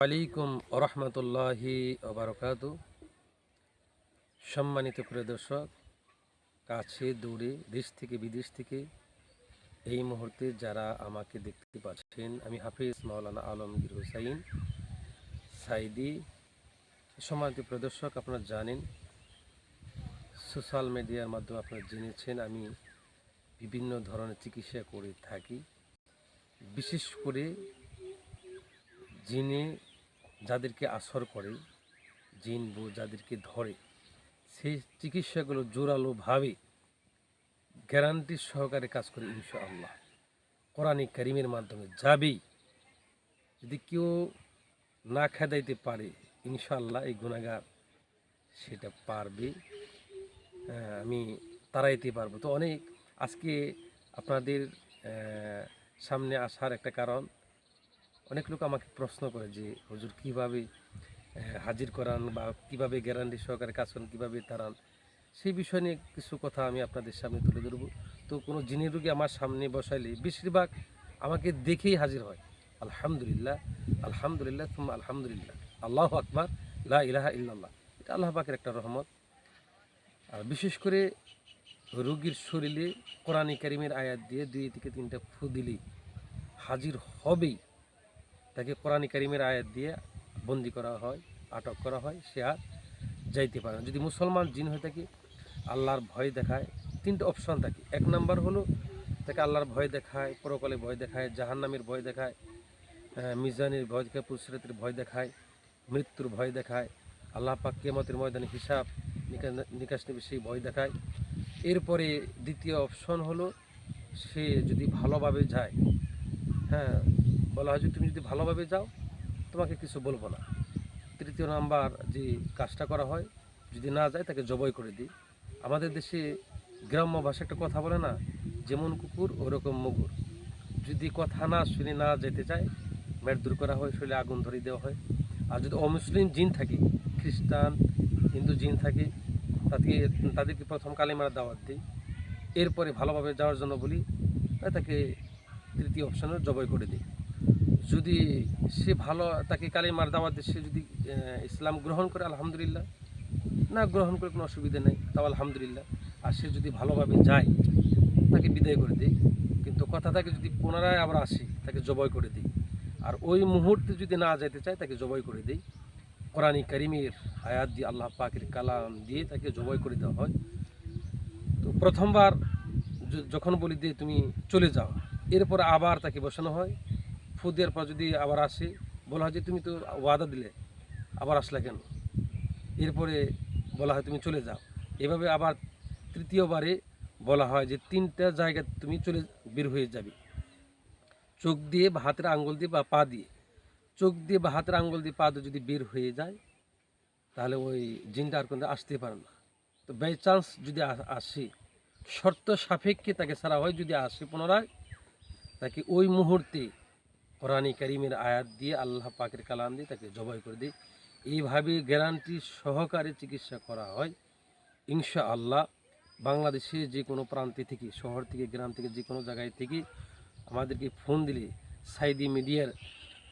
আলাইকুম রহমতুল্লাহি ওবরকাত। সম্মানিত প্রিয় দর্শক, কাছে, দূরে, দেশ থেকে, বিদেশ থেকে এই মুহূর্তে যারা আমাকে দেখতে পাচ্ছেন, আমি হাফিজ মাওলানা আলমগীর হুসাইন সাইদি। সম্মানিত প্রিয় দর্শক, আপনারা জানেন, সোশ্যাল মিডিয়ার মাধ্যমে আপনারা জেনেছেন, আমি বিভিন্ন ধরনের চিকিৎসা করে থাকি। বিশেষ করে জিনে যাদেরকে আসর করে, জিন বু যাদেরকে ধরে সেই চিকিৎসাগুলো জোরালোভাবে গ্যারান্টি সহকারে কাজ করে ইনশাআল্লাহ। কোরআনিক করিমের মাধ্যমে যাবেই। যদি কেউ না খেদাইতে পারে, ইনশাআল্লাহ এই গুণাগার সেটা পারবে আমি তাড়াইতে পারব। তো অনেক, আজকে আপনাদের সামনে আসার একটা কারণ অনেক লোক আমাকে প্রশ্ন করে যে, হুজুর, কীভাবে হাজির করান বা কীভাবে গ্যারান্টি সহকারে কাজ করেন, কীভাবে তারান সেই বিষয় নিয়ে কিছু কথা আমি আপনাদের সামনে তুলে ধরবো। তো কোনো জিনের রুগী আমার সামনে বসাইলে বেশিরভাগ আমাকে দেখেই হাজির হয়। আলহামদুলিল্লাহ আলহামদুলিল্লাহ তুম আলহামদুলিল্লাহ। আল্লাহ আকবার, লা ইলাহা ইল্লাল্লাহ। এটা আল্লাহ পাকের একটা রহমত। আর বিশেষ করে রোগীর শরীরে কোরআনী কারিমের আয়াত দিয়ে দুই থেকে তিনটা ফু দিলেই হাজির হবেই। তাকে কোরআনী কারিমের আয়াত দিয়ে বন্দি করা হয়, আটক করা হয়, সে আর যাইতে পারে যদি মুসলমান জিন হয়ে থাকে, আল্লাহর ভয় দেখায়, তিনটে অপশন থাকে। এক নাম্বার হলো, তাকে আল্লাহর ভয় দেখায়, পরকালে ভয় দেখায়, জাহান্নামের ভয় দেখায় মিজানের ভয় দেখায় পুরস্কারের ভয় দেখায়, মৃত্যুর ভয় দেখায়, আল্লাহ পাক কেমতের ময়দানে হিসাব নিকা- নিকাশ নেবে সেই ভয় দেখায়। এরপরে দ্বিতীয় অপশন হলো, সে যদি ভালোভাবে যায় হ্যাঁ বলা হয় যে তুমি যদি ভালোভাবে যাও, তোমাকে কিছু বলব না। তৃতীয় নাম্বার যে কাজটা করা হয়, যদি না যায় তাকে জবাই করে দিই। আমাদের দেশে গ্রাম্য ভাষা একটা কথা বলে না, যেমন কুকুর, ওরকম মুগুর। যদি কথা না শুনে না যেতে চায় ম্যাট দূর করা হয়, শরীরে আগুন ধরিয়ে দেওয়া হয়। আর যদি অমুসলিম জিন থাকে, খ্রিস্টান, হিন্দু জিন থাকে তাদেরকে তাদেরকে প্রথম কালিমার দাওয়াত দিই। এরপরে ভালোভাবে যাওয়ার জন্য বলি তাকে তৃতীয় অপশানে জবাই করে দিই। যদি সে ভালো, তাকে কালিমার দাওয়াত সে যদি ইসলাম গ্রহণ করে, আলহামদুলিল্লাহ। না গ্রহণ করে কোনো অসুবিধা নেই, তাও আলহামদুলিল্লাহ। আর সে যদি ভালোভাবে যায়, তাকে বিদায় করে দিই। কিন্তু কথা তাকে যদি পুনরায় আবার আসি, তাকে জবাই করে দিই। আর ওই মুহূর্তে যদি না যেতে চায়, তাকে জবাই করে দিই। কোরআনী করিমের আয়াত দিয়ে, আল্লাহ পাকের কালাম দিয়ে তাকে জবাই করে দেওয়া হয়। তো প্রথমবার যখন বলি দিয়ে তুমি চলে যাও, এরপর আবার তাকে বসানো হয়। ফু দেওয়ার পর যদি আবার আসে, বলা হয় যে তুমি তো ওয়াদা দিলে, আবার আসলে কেন? এরপরে বলা হয় তুমি চলে যাও। এভাবে আবার তৃতীয়বারে বলা হয় যে তিনটা জায়গা তুমি চলে বের হয়ে যাবে। চোখ দিয়ে বা হাতের আঙ্গুল দিয়ে বা পা দিয়ে। চোখ দিয়ে বা হাতের আঙ্গুল দিয়ে পা দিয়ে যদি বের হয়ে যায়, তাহলে ওই জিনটা আর কিন্তু আসতে পারে না। তো বাই চান্স যদি আসে, শর্ত সাপেক্ষে তাকে ছাড়া হয় যদি আসে পুনরায়, তাকে ওই মুহূর্তে কোরআনী করিমের আয়াত দিয়ে আল্লাহ পাকের কালাম দিয়ে তাকে জবাই করে দিই। এইভাবে গ্যারান্টি সহকারে চিকিৎসা করা হয়। ইনশা আল্লাহ বাংলাদেশে যে কোনো প্রান্তে থেকে, শহর থেকে, গ্রাম থেকে, যে কোনো জায়গায় থেকে আমাদেরকে ফোন দিলে সাইদি মিডিয়ার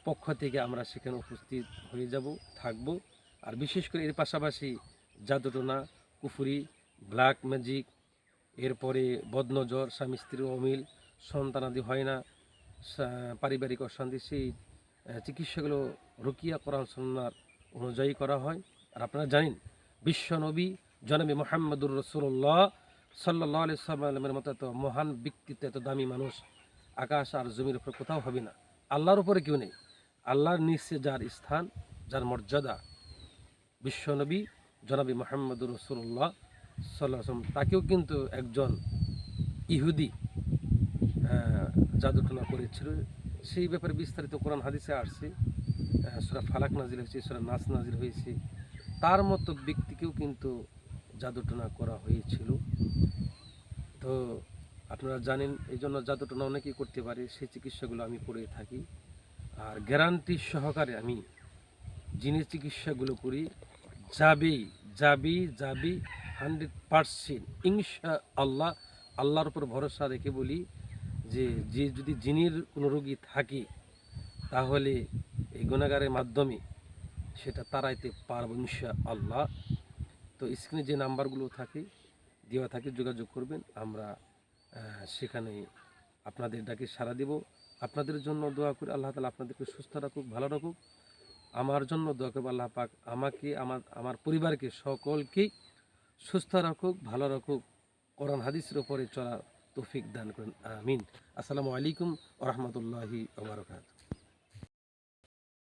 পক্ষ থেকে আমরা সেখানে উপস্থিত হয়ে যাব, থাকব। আর বিশেষ করে এর পাশাপাশি জাদুটোনা, কুফুরি, ব্ল্যাক ম্যাজিক, এরপরে বদনজর, স্বামী স্ত্রীর অমিল, সন্তানাদি হয় না পারিবারিক অশান্তি, সেই চিকিৎসাগুলো রুকিয়া কোরআন সন্ন্যার অনুযায়ী করা হয়। আর আপনারা জানেন বিশ্বনবী জনবী মোহাম্মদুর রসুল্লাহ সাল্লাহ আলি সাল্লামের মতো এত মহান ব্যক্তিত্ব, এত দামি মানুষ আকাশ আর জমির উপর কোথাও হবে না। আল্লাহর উপরে কেউ নেই। আল্লাহর নিচে যার স্থান, যার মর্যাদা বিশ্বনবী জনাবী মোহাম্মদুর রসুল্লাহ সাল্লাহ তাকেও কিন্তু একজন ইহুদি জাদুটনা করেছিল, সেই ব্যাপারে বিস্তারিত কোরআন হাদিসে আসছে। সুরা ফালাক নাজিল হয়েছে, সুরা নাস নাজিল হয়েছে। তার মতো ব্যক্তিকেও কিন্তু জাদুটনা করা হয়েছিল। তো আপনারা জানেন, এই জন্য জাদুটনা অনেকেই করতে পারে, সেই চিকিৎসাগুলো আমি করে থাকি। আর গ্যারান্টি সহকারে আমি যিনি চিকিৎসাগুলো করি যাবেই যাবি যাবি হান্ড্রেড পারসেন্ট ইনশা আল্লাহ আল্লাহর উপর ভরসা রেখে বলি যে যে যদি জিনের কোনো রোগী থাকে, তাহলে এই গুণাগারের মাধ্যমে সেটা তারাইতে পারব ইনশা আল্লাহ তো স্ক্রিনে যে নাম্বারগুলো থাকে, দেওয়া থাকে, যোগাযোগ করবেন। আমরা সেখানে আপনাদের ডাকে সাড়া দেব। আপনাদের জন্য দোয়া করি, আল্লাহ তালা আপনাদেরকে সুস্থ রাখুক, ভালো রাখুক। আমার জন্য দোয়া করব, আল্লাহ পাক আমাকে, আমার আমার পরিবারকে সকলকেই সুস্থ রাখুক, ভালো রাখুক। কোরআন, হাদিসের উপরে চলা তৌফিক দান করেন আমিন। আসসালামু আলাইকুম ওরহমতুল্লাহি ওবরাকাত